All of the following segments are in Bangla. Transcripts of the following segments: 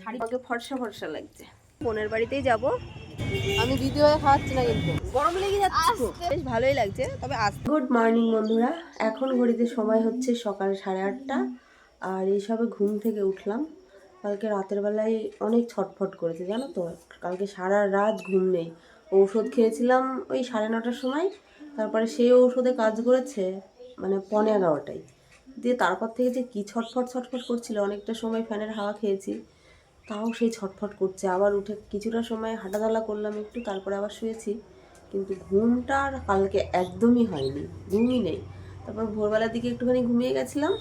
শাড়ি আমাকে ফর্সা ফর্সা লাগছে। বোনের বাড়িতেই যাব। আমি ভিডিও খাওয়াচ্ছি না কিন্তু। গরম লেগে যাচ্ছে বেশ ভালোই লাগছে তবে আজ গুড মর্নিং বন্ধুরা। এখন ঘড়িতে সময় হচ্ছে সকাল সাড়ে আটটা। আর এইসবে ঘুম থেকে উঠলাম। কালকে রাতের বেলায় অনেক ছটফট করেছে জানো তো? কালকে সারা রাত ঘুম নেই। ঔষধ খেয়েছিলাম ওই সাড়ে নটার সময়। তারপরে সেই ঔষধে কাজ করেছে মানে পনে এগারোটায়। দিয়ে তারপর থেকে যে কী ছটফট ছটফট করছিল অনেকটা সময় ফ্যানের হাওয়া খেয়েছি। তাও সেই ছটফট করছে। আবার উঠে কিছুটা সময় হাঁটাচলা করলাম একটু, তারপরে আবার শুয়েছি। কিন্তু ঘুমটা আর কালকে একদমই হয়নি, ঘুমই নেই। তারপর ভোরবেলার দিকে একটুখানি ঘুমিয়ে গেছিলাম।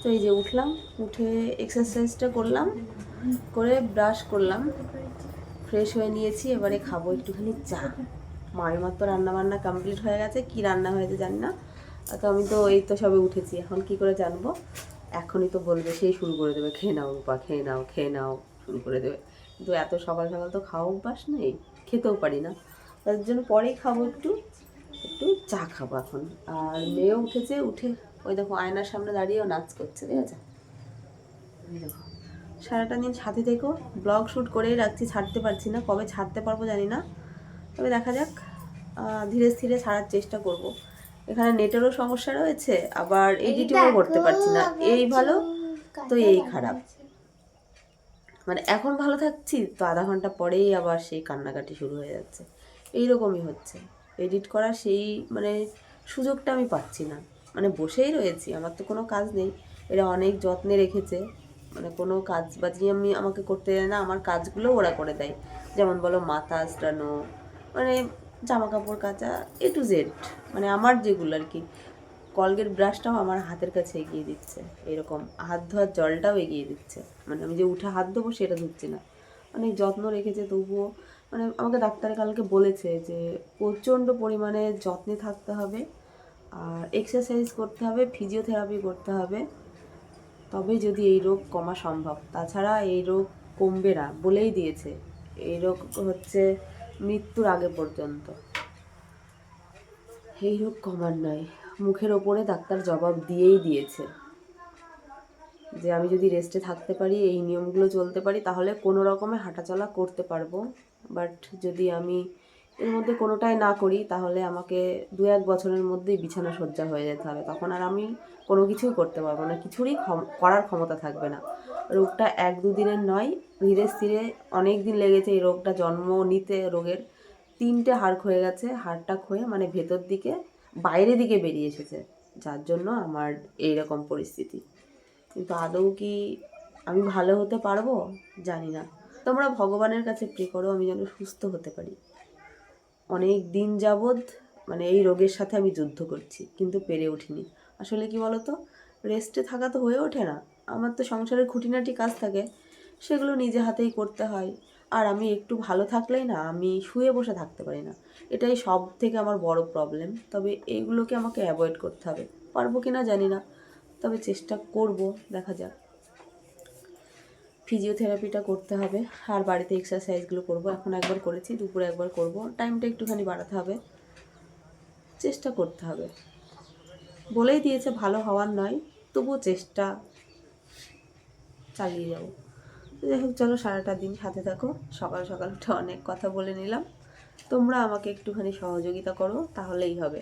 তো এই যে উঠলাম, উঠে এক্সারসাইজটা করলাম, করে ব্রাশ করলাম। ফ্রেশ হয়ে নিয়েছি, এবারে খাব একটুখানি চা। মায়ের মাত্র রান্না বান্না কমপ্লিট হয়ে গেছে, কি রান্না হয়েছে জানি না। তো আমি তো এই তো সবে উঠেছি, এখন কি করে জানব? এখনই তো বলবে, সেই শুরু করে দেবে, খেয়ে নাও রূপা, খেয়ে নাও খেয়ে নাও, শুরু করে দেবে। কিন্তু এত সকাল সকাল তো খাওয়া অভ্যাস নেই, খেতেও পারি না। তার জন্য পরেই খাব একটু একটু চা খাব এখন। আর মেয়েও উঠেছে, উঠে ওই দেখো আয়নার সামনে দাঁড়িয়েও নাচ করছে, ঠিক আছে? দেখো, সারাটা দিন সাথে থেকো, ব্লগ শ্যুট করেই রাখছি, ছাড়তে পারছি না, কবে ছাড়তে পারব জানি না। তবে দেখা যাক ধীরে ধীরে ছাড়ার চেষ্টা করব। এখানে নেটেরও সমস্যা রয়েছে আবার এডিটিংও করতে পারছি না। এই ভালো? তো এই খারাপ। মানে এখন ভালো থাকছি তো আধা ঘণ্টা পরেই আবার সেই কান্নাকাটি শুরু হয়ে যাচ্ছে। এইরকমই হচ্ছে। এডিট করার সেই মানে সুযোগটা আমি পাচ্ছি না। মানে বসেই রয়েছি আমার তো কোনো কাজ নেই। এরা অনেক যত্নে রেখেছে। মানে কোনো কাজ বাজি আমি আমাকে করতে দেয় না আমার কাজগুলো ওরা করে দেয়। যেমন বলো মাথা আঁচড়ানো মানে জামা কাপড় কাচা এ টু জেড মানে আমার যেগুলো আর কি। কলগেট ব্রাশটাও আমার হাতের কাছে এগিয়ে দিচ্ছে। এরকম হাত ধোয়ার জলটাও এগিয়ে দিচ্ছে। মানে আমি যে উঠে হাত ধোবো সেটা ধুচ্ছি না। অনেক যত্ন রেখেছে তবুও মানে আমাকে ডাক্তারে কালকে বলেছে যে প্রচণ্ড পরিমাণে যত্নে থাকতে হবে আর এক্সারসাইজ করতে হবে ফিজিওথেরাপি করতে হবে। তবে যদি এই রোগ কমা সম্ভব, তাছাড়া এই রোগ কমবে না বলেই দিয়েছে। এই রোগ হচ্ছে মৃত্যুর আগে পর্যন্ত। এই রোগ কমার নয় মুখের ওপরে ডাক্তার জবাব দিয়েই দিয়েছে। যে আমি যদি রেস্টে থাকতে পারি, এই নিয়মগুলো চলতে পারি, তাহলে কোনো রকমে হাঁটাচলা করতে পারব। বাট যদি আমি এর মধ্যে কোনোটাই না করি, তাহলে আমাকে দু এক বছরের মধ্যেই বিছানা শয্যা হয়ে যেতে হবে। তখন আর আমি কোনো কিছুই করতে পারব না। কিছুরই করার ক্ষমতা থাকবে না। রোগটা এক দুদিনের নয় ধীরে স্থিরে অনেক দিন লেগেছে এই রোগটা, জন্ম নিতে রোগের। তিনটে হাড় ক্ষয়ে গেছে, হাড়টা ক্ষয়ে মানে ভেতর দিকে, বাইরে দিকে বেরিয়ে এসেছে। যার জন্য আমার এই রকম পরিস্থিতি। কিন্তু আদৌ কি আমি ভালো হতে পারব? জানি না। তোমরা ভগবানের কাছে প্রে করো, আমি যেন সুস্থ হতে পারি। অনেক দিন যাবৎ মানে এই রোগের সাথে আমি যুদ্ধ করছি, কিন্তু পেরে উঠিনি। আসলে কি বলতো? রেস্টে থাকা তো হয়ে ওঠে না। আমার তো সংসারের খুঁটিনাটি কাজ থাকে। সেগুলো নিজে হাতেই করতে হয়। আর আমি একটু ভালো থাকলেই না, আমি শুয়ে বসে থাকতে পারি না। এটাই সব থেকে আমার বড় প্রবলেম তবে এইগুলোকে আমাকে অ্যাভয়েড করতে হবে। পারব কি না জানি না। তবে চেষ্টা করব, দেখা যাক। ফিজিওথেরাপিটা করতে হবে। আর বাড়িতে এক্সারসাইজগুলো করব। এখন একবার করেছি, দুপুরে একবার করব। টাইমটা একটুখানি বাড়াতে হবে। চেষ্টা করতে হবে। বলেই দিয়েছে, ভালো হওয়ার নয়, তবুও চেষ্টা চালিয়ে যাব। যাই হোক চলো সারাটা দিন সাথে থাকো। সকাল সকাল উঠে অনেক কথা বলে নিলাম। তোমরা আমাকে একটুখানি সহযোগিতা করো, তাহলেই হবে।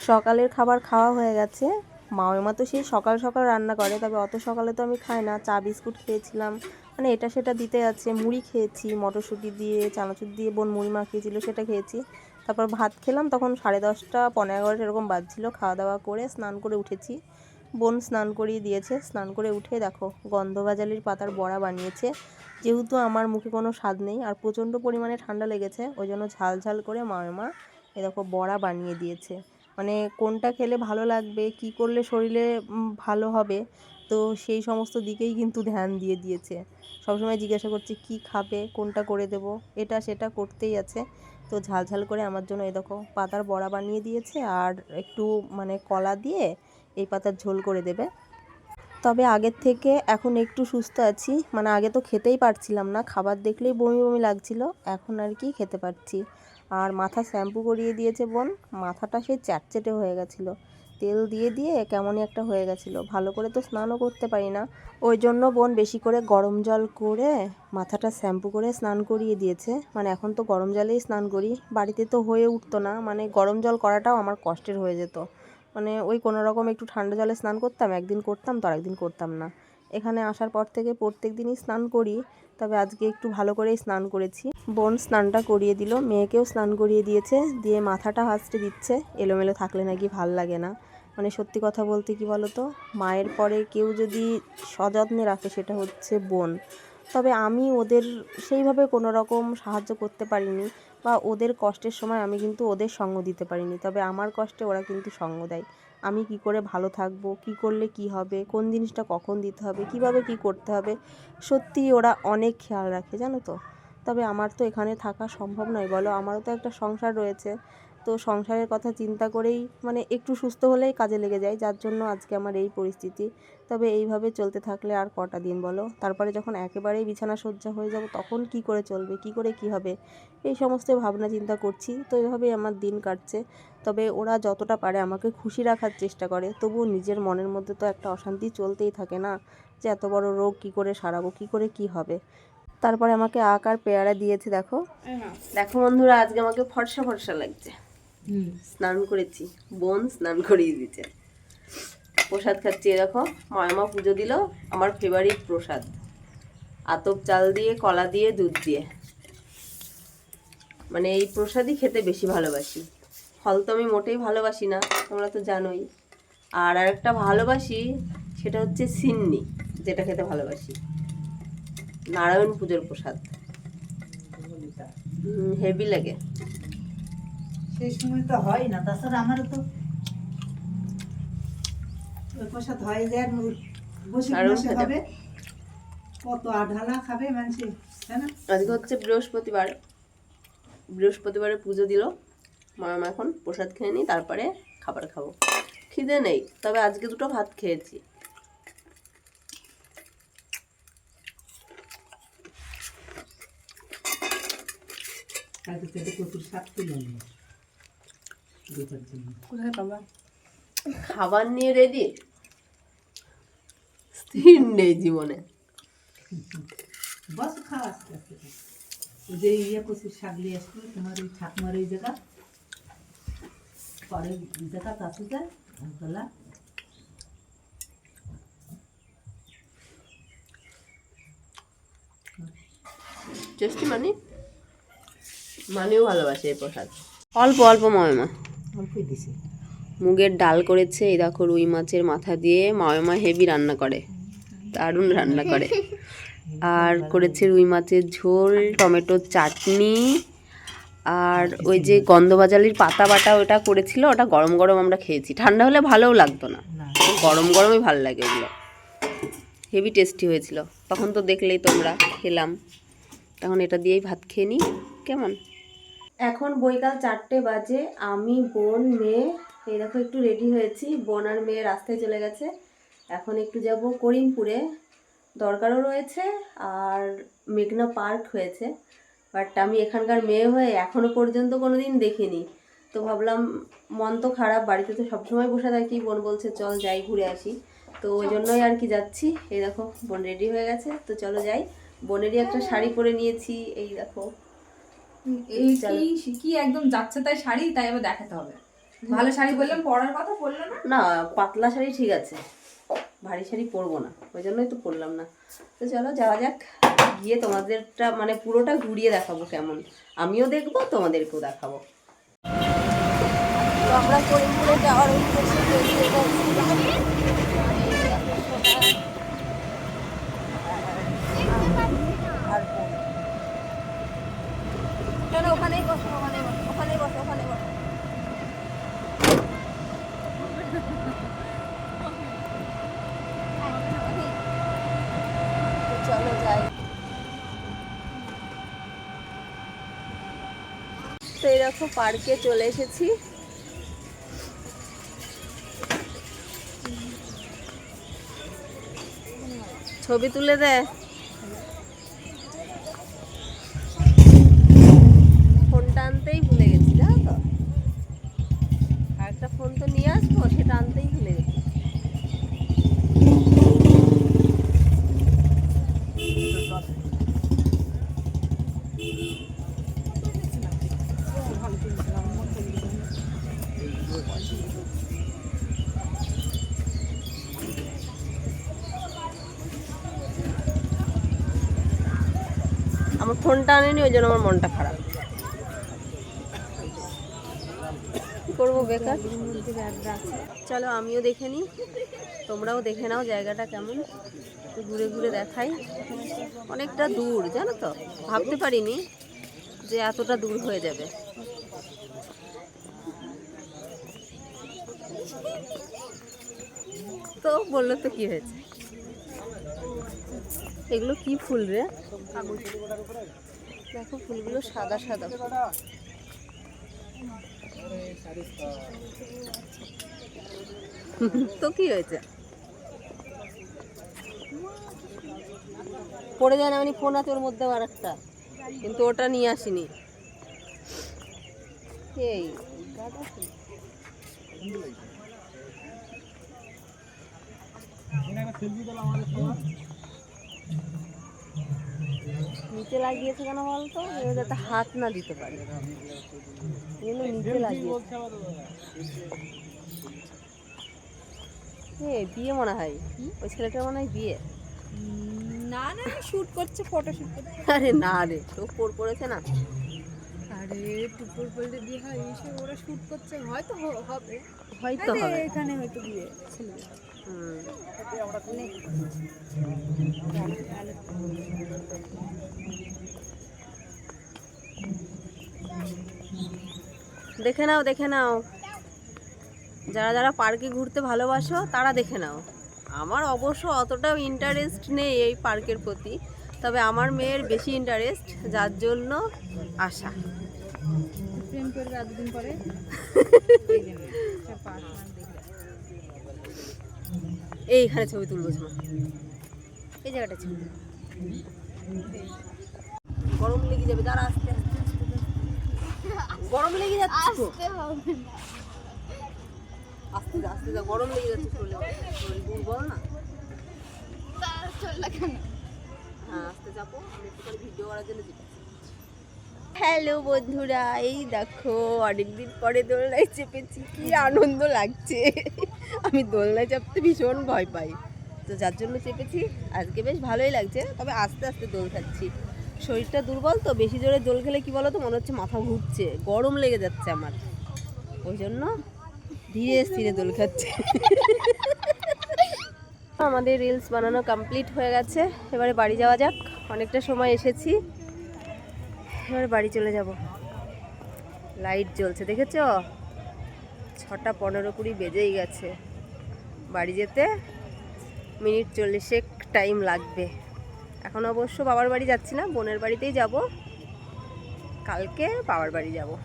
সকালের খাবার খাওয়া হয়ে গেছে। মামা তো সেই সকাল সকাল রান্না করে, তবে অত সকালে তো আমি খাই না। চা, বিস্কুট খেয়েছিলাম। মানে এটা সেটা দিতে আছে। মুড়ি খেয়েছি, মটরশুঁটি দিয়ে, চানাচুর দিয়ে, বোন মুড়ি মাখিয়েছিল সেটা খেয়েছি। তারপর ভাত খেলাম, তখন সাড়ে দশটা, পনেরো এগারোটা এরকম বাজছিল। খাওয়া দাওয়া করে, স্নান করে উঠেছি। বোন স্নান করিয়ে দিয়েছে। স্নান করে উঠে দেখো গন্ধগাজালির পাতার বড়া বানিয়েছে। যেহেতু আমার মুখে কোনো স্বাদ নেই আর প্রচণ্ড পরিমাণে ঠান্ডা লেগেছে, ওই জন্য ঝাল ঝাল করে মামা এ দেখো বড়া বানিয়ে দিয়েছে। মানে কোনটা খেলে ভালো লাগবে, কি করলে শরীরে ভালো হবে, তো সেই সমস্ত দিকেই কিন্তু ধ্যান দিয়ে দিয়েছে। সবসময় জিজ্ঞাসা করছে, কি খাবে? কোনটা করে দেব? এটা সেটা করতেই আছে। তো ঝাল ঝাল করে আমার জন্য এই দেখো পাতার বড়া বানিয়ে দিয়েছে আর একটু মানে কলা দিয়ে এই পাতার ঝোল করে দেবে। তবে আগের থেকে এখন একটু সুস্থ আছি। মানে আগে তো খেতেই পারছিলাম না। খাবার দেখলেই বমি বমি লাগছিল। এখন আর কি খেতে পারছি। আর মাথা শ্যাম্পু করিয়ে দিয়েছে বোন। মাথাটা সেই চ্যাটচেটে হয়ে গেছিল। তেল দিয়ে দিয়ে কেমনই একটা হয়ে গেছিল। ভালো করে তো স্নানও করতে পারি না। ওই জন্য বোন বেশি করে গরম জল করে মাথাটা শ্যাম্পু করে স্নান করিয়ে দিয়েছে। মানে এখন তো গরম জলেই স্নান করি। বাড়িতে তো হয়ে উঠতো না। মানে গরম জল করাটাও আমার কষ্টের হয়ে যেত। মানে ওই কোনো রকম একটু ঠান্ডা জলে স্নান করতাম, একদিন করতাম তো আরেকদিন করতাম না। এখানে আসার পর থেকে প্রত্যেক দিনই স্নান করি, তবে আজকে একটু ভালো করেই স্নান করেছি। বোন স্নানটা করিয়ে দিল, মেয়েকেও স্নান করিয়ে দিয়েছে, দিয়ে মাথাটা হাসতে দিচ্ছে, এলোমেলো থাকলে নাকি ভালো লাগে না। মানে সত্যি কথা বলতে কি বলো তো মায়ের পরে কেউ যদি সযত্নে রাখে সেটা হচ্ছে বোন। তবে আমি ওদের সেইভাবে কোনো রকম সাহায্য করতে পারিনি। বা ওদের কষ্টের সময় আমি কিন্তু ওদের সঙ্গ দিতে পারিনি। তবে আমার কষ্টে ওরা কিন্তু সঙ্গ দেয়। আমি কি করে ভালো থাকব? কি করলে কি হবে? কোন জিনিসটা কখন দিতে হবে? কীভাবে কি করতে হবে? সত্যি ওরা অনেক খেয়াল রাখে, জানো তো? তবে আমার তো এখানে থাকা সম্ভব নয়, বলো। আমারও তো একটা সংসার রয়েছে। তো সংসারের কথা চিন্তা করেই মানে একটু সুস্থ হলেই কাজে লেগে যায় যার জন্য আজকে আমার এই পরিস্থিতি। তবে এইভাবে চলতে থাকলে আর কটা দিন বলো? তারপরে যখন একেবারেই বিছানা সজ্জা হয়ে যাব তখন কি করে চলবে? কি করে কি হবে? এই সমস্ত ভাবনা চিন্তা করছি। তো এইভাবেই আমার দিন কাটছে। তবে ওরা যতটা পারে আমাকে খুশি রাখার চেষ্টা করে। তবুও নিজের মনের মধ্যে তো একটা অশান্তি চলতেই থাকে না? যে এত বড় রোগ কি করে সারাবো? কি করে কি হবে? তারপরে আমাকে আক আর পেয়ারা দিয়েছে দেখো। দেখো বন্ধুরা আজকে আমাকে ফর্সা ফর্সা লাগছে। স্নান করেছি। বোন স্নান করিয়ে দিচ্ছে প্রসাদ খাচ্ছি এরকম মায়ামা পুজো দিল, আমার ফেভারিট প্রসাদ। আতপ চাল দিয়ে, কলা দিয়ে, দুধ দিয়ে। মানে এই প্রসাদই খেতে বেশি ভালোবাসি। ফল তো আমি মোটেই ভালোবাসি না, তোমরা তো জানোই। আর আরেকটা ভালোবাসি, সেটা হচ্ছে সিন্নি, যেটা খেতে ভালোবাসি। নারায়ণ পুজোর প্রসাদ। হেভি লাগে। সেই সময় তো হয় না তাছাড়া আমারও তো ওই প্রসাদ হয় যে আর বসে খেতে- হবে। কত আঢালা খাবে মানুষে তাই না? আজকে হচ্ছে বৃহস্পতিবার। বৃহস্পতিবারে পুজো দিল মা মা এখন প্রসাদ খেয়ে নিই তারপরে খাবার খাব। খিদে নেই তবে আজকে দুটো ভাত খেয়েছি। থেকে প্রচুর শাক তুলে কোথায় পাবা খাবার নিয়ে রেডি স্থির নেই জীবনে। বস খাওয়া আস্তে আস্তে যে ইয়ে শাক নিয়ে আসলো তোমার ওই ঠাকুমার ওই জায়গা। পরে জায়গা কাছে যায় গলা টেস্টি মানি? মানিও ভালোবাসে এই প্রসাদ। অল্প অল্প ময়মা। অল্পই দিছে? মুগের ডাল করেছে এই দেখো রুই মাছের মাথা দিয়ে ময়মা হেভি রান্না করে দারুণ রান্না করে। আর করেছে রুই মাছের ঝোল টমেটোর চাটনি আর ওই যে গন্ধবাজালির পাতা বাটা ওটা করেছিল ওটা গরম গরম আমরা খেয়েছি। ঠান্ডা হলে ভালোও লাগতো না। না। গরম গরমই ভালো লাগে ওগুলো হেভি টেস্টি হয়েছিল। তখন তো দেখলেই তোমরা খেলাম। তখন এটা দিয়েই ভাত খেয়ে নিই কেমন? এখন বৈকাল চারটে বাজে আমি বোন মেয়ে এই দেখো একটু রেডি হয়েছি বোন আর মেয়ে রাস্তায় চলে গেছে। এখন একটু যাব করিমপুরে দরকারও রয়েছে আর মেঘনা পার্ক হয়েছে। বাট আমি এখানকার মেয়ে হয়ে এখনও পর্যন্ত কোনো দিন দেখিনি। তো ভাবলাম মন তো খারাপ বাড়িতে তো সবসময় বসে থাকি বোন বলছে চল যাই ঘুরে আসি। তো ওই জন্যই আর কি যাচ্ছি। এই দেখো বোন রেডি হয়ে গেছে তো চলো যাই। বোনেরই একটা শাড়ি পরে নিয়েছি এই দেখো। কি কি একদম যাচ্ছে তাই শাড়ি? তাই আবার দেখাতে হবে। ভালো শাড়ি বললাম পরার কথা বলল না? না পাতলা শাড়ি ঠিক আছে। ভারী শাড়ি পরবো না। ওই জন্যই তো পরলাম না। তো চলো যাওয়া যাক। গিয়ে তোমাদেরটা মানে পুরোটা ঘুরিয়ে দেখাবো কেমন। আমিও দেখব তোমাদেরকেও দেখাবো। তো আমরা করিমপুরে যাওয়ার উদ্দেশ্যে বেরিয়ে যাচ্ছি আর বোন। না, না, ওখানেই বসো ওখানেই বসো ওখানেই বসো ওখানেই বসো তো চলো যাই তো এই দেখো পার্কে চলে এসেছি। ছবি তুলে দে ফোনটা আনতেই ভুলে গেছি জানো তো আর একটা ফোন তো নিয়ে আসব সেটা আনতে আমার আনেনি ওই জন্য আমার মনটা খারাপ। করব, বেকার? চলো, আমিও দেখে নিই। তোমরাও দেখে নাও জায়গাটা কেমন। ঘুরে ঘুরে দেখাই। অনেকটা দূর, জানো তো? ভাবতে পারিনি যে এতটা দূর হয়ে যাবে। তো বলল তো কি হয়েছে? এগুলো কি ফুল রে? দেখো, ফুলগুলো সাদা সাদা। তো কি হয়েছে? পড়ে যায় না আমি ফোন আছে ওর মধ্যে আর একটা কিন্তু ওটা নিয়ে আসিনি। এই ফুল। নিচে লাগিয়েছে কেন বলতো? যাতে হাত না দিতে পারে। এই নিচে লাগিয়েছে। এ বিয়ে মনে হয়? ওই ছেলেটার মনে হয় বিয়ে। না না শুট করছে ফটো শুট করছে। আরে না রে চোখ পড় পড়েছে না। আরে টুকুর বলতে বিয়ে হয় এসে ওরা শুট করছে হয়তো হবে। হয়তো হবে। এখানে হয়তো বিয়ে ছেলে। হুম। দেখে নাও দেখে নাও। যারা যারা পার্কে ঘুরতে ভালোবাসো তারা দেখে নাও। আমার অবশ্য অতটাও ইন্টারেস্ট নেই এই পার্কের প্রতি তবে আমার মেয়ের বেশি ইন্টারেস্ট যার জন্য আশা। প্রেম করবে এতদিন পরে? এই জন্য সে পার্ক দেখলে এইখানে ছবি তুলবো এই জায়গাটা ছবি। গরম লেগে যাবে আস্তে, আস্তে। গরম লেগে যাচ্ছে। আস্তে যা আস্তে যা গরম লেগে যাচ্ছে শরীরে। শরীর দুর্বল না। হ্যাঁ আস্তে যাব আমি একটুখানি ভিডিও করার জন্য যেতে হ্যালো বন্ধুরা এই দেখো অনেকদিন পরে দোলনায় চেপেছি কি আনন্দ লাগছে। আমি দোলনায় চাপতে ভীষণ ভয় পাই। তো যার জন্য চেপেছি আজকে বেশ ভালোই লাগছে তবে আস্তে আস্তে দোল খাচ্ছি। শরীরটা দুর্বল তো, বেশি জোরে দোল খেলে কি বলো তো মনে হচ্ছে মাথা ঘুরছে, গরম লেগে যাচ্ছে আমার। ওই জন্য ধীরে স্থিরে দোল খাচ্ছে। আমাদের রিলস বানানো কমপ্লিট হয়ে গেছে, এবারে বাড়ি যাওয়া যাক, অনেকটা সময় এসেছি। এবারে বাড়ি চলে যাব। লাইট জ্বলছে, দেখেছ? ছটা পনেরো কুড়ি বেজেই গেছে। বাড়ি যেতে মিনিট চল্লিশেক টাইম লাগবে। এখন অবশ্য বাবার বাড়ি যাচ্ছি না বোনের বাড়িতেই যাব। কালকে বাবার বাড়ি যাব।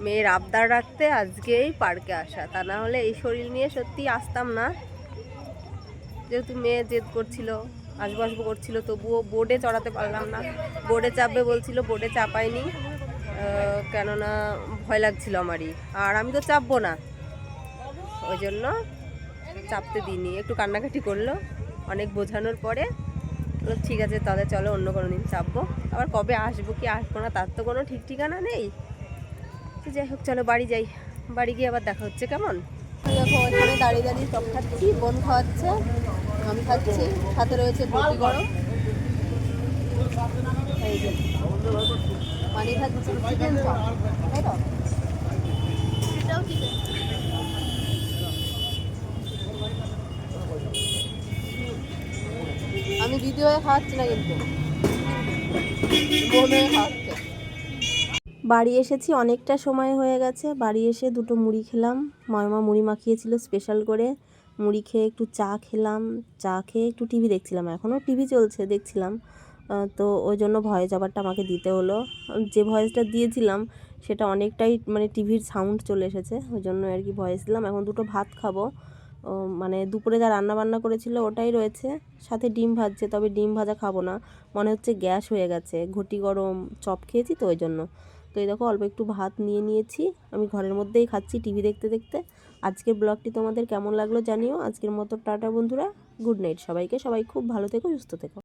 মেয়ের আবদার রাখতে আজকেই পার্কে আসা তা না হলে এই শরীর নিয়ে সত্যি আসতাম না। যেহেতু মেয়ে জেদ করছিল আসব করছিল তবুও বোর্ডে চড়াতে পারলাম না। বোর্ডে চাপবে বলছিল বোর্ডে চাপাইনি। আহ, কেননা ভয় লাগছিল আমারই। আর আমি তো চাপবো না। ওই জন্য চাপতে দিইনি। একটু কান্নাকাটি করল অনেক বোঝানোর পরে বলল, ঠিক আছে তাহলে চলো অন্য কোনো দিন চাপবো। আবার কবে আসব কি আসব না তার তো কোনো ঠিক ঠিকানা নেই। তো যাই হোক চলো বাড়ি যাই। বাড়ি গিয়ে আবার দেখা হচ্ছে কেমন? দেখো এখানে দাঁড়িয়ে দাঁড়িয়ে চপ খাচ্ছি বোন খাওয়াচ্ছে আমি খাচ্ছি সাথে রয়েছে বটি গরম। পানি খাচ্ছি চিকেন চপ। তাই তো? বাড়ি এসেছি, অনেকটা সময় হয়ে গেছে। বাড়ি এসে দুটো মুড়ি খেলাম। মামা মুড়ি মাখিয়েছিল স্পেশাল করে। মুড়ি খেয়ে একটু চা খেলাম। চা খেয়ে একটু টিভি দেখছিলাম। এখনও টিভি চলছে, দেখছিলাম। তো ওই জন্য ভয়েস আবারটা আমাকে দিতে হলো। যে ভয়েসটা দিয়েছিলাম, সেটা অনেকটাই মানে টিভির সাউন্ড চলে এসেছে। ওই জন্য আর কি ভয়েস দিলাম। এখন দুটো ভাত খাব। মানে দুপুরে যা রান্না বান্না করেছিল ওটাই রয়েছে। সাথে ডিম ভাজছে, তবে ডিম ভাজা খাব না। মনে হচ্ছে গ্যাস হয়ে গেছে, ঘটি গরম চপ খেয়েছি তো ওই জন্য তো এই দেখো অল্প একটু ভাত নিয়ে নিয়েছি, আমি ঘরের মধ্যেই খাচ্ছি টিভি দেখতে দেখতে। আজকের ব্লগটি তোমাদের কেমন লাগল জানিও। আজকের মতো টাটা বন্ধুরা, গুড নাইট সবাইকে। সবাই খুব ভালো থেকো, সুস্থ থেকো।